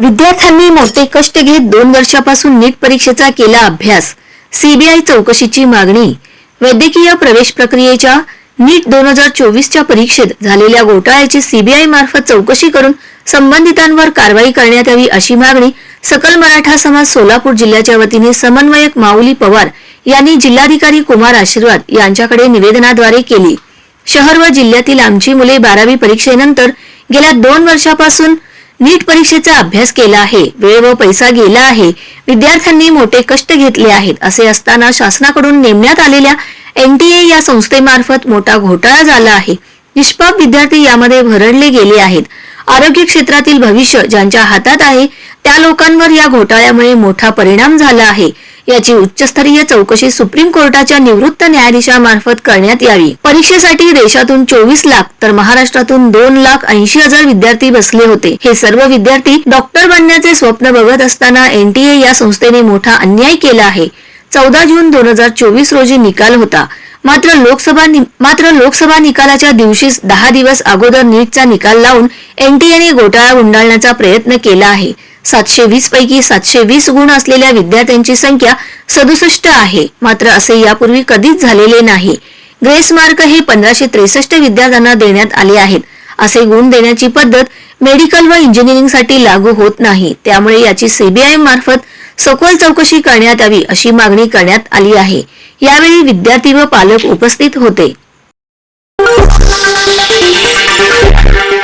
विद्यार्थ्यांनी मोठे कष्ट घेत दोन वर्षापासून नीट परीक्षेचा केला अभ्यास. सीबीआय चौकशीची मागणी. वैद्यकीय प्रवेश प्रक्रियेच्या नीट दोन हजार चोवीसच्या परीक्षेत झालेल्या घोटाळ्याची सीबीआय मार्फत चौकशी करून संबंधितांवर कारवाई करण्यात यावी अशी मागणी सकल मराठा समाज सोलापूर जिल्ह्याच्या वतीने समन्वयक माऊली पवार यांनी जिल्हाधिकारी कुमार आशीर्वाद यांच्याकडे निवेदनाद्वारे केली. शहर व जिल्ह्यातील आमची मुले बारावी परीक्षेनंतर गेल्या दोन वर्षापासून नीट परीक्षेचा अभ्यास केला आहे वेळ व पैसा गेला आहे. विद्यार्थ्यांनी मोठे कष्ट घेतले आहेत असे असताना शासनाकडून नेमण्यात आलेल्या एनटीए या संस्थेमार्फत मोठा घोटाळा झाला आहे. निष्पाप विद्यार्थी यामध्ये भरडले गेले आहेत. आरोग्य क्षेत्रातील भविष्य ज्यांच्या हातात आहे त्या लोकांवर या घोटाळ्यामुळे मोठा परिणाम झाला आहे. याची उच्चस्तरीय चौकशी सुप्रीम कोर्टाच्या निवृत्त न्यायाधीशामार्फत करण्यात यावी. परीक्षेसाठी देशातून चोवीस लाख तर महाराष्ट्रातून दोन लाख ऐंशी हजार विद्यार्थी बसले होते. हे सर्व विद्यार्थी डॉक्टर बनण्याचे स्वप्न बघत असताना एनटीए या संस्थेने मोठा अन्याय केला आहे. चौदा जून दोन हजार चोवीस रोजी निकाल होता. मात्र लोकसभा मात्र लोकसभा निकालाच्या दिवशीच दहा दिवस अगोदर नीटचा निकाल लावून एनटीएने घोटाळा गुंडाळण्याचा प्रयत्न केला आहे. सातशे वीस पैकी सातशे वीस गुण असलेल्या विद्यार्थ्यांची संख्या सदुसष्ट आहे. मात्र असे यापूर्वी कधीच झालेले नाही. ग्रेस मार्क हे पंधराशे त्रेसष्ट विद्यार्थ्यांना देण्यात आले आहेत. असे गुण देण्याची पद्धत मेडिकल व इंजिनिअरिंगसाठी लागू होत नाही. त्यामुळे याची सीबीआय मार्फत सखोल चौकशी करण्यात यावी अशी मागणी करण्यात आली आहे. यावेळी विद्यार्थी व पालक उपस्थित होते.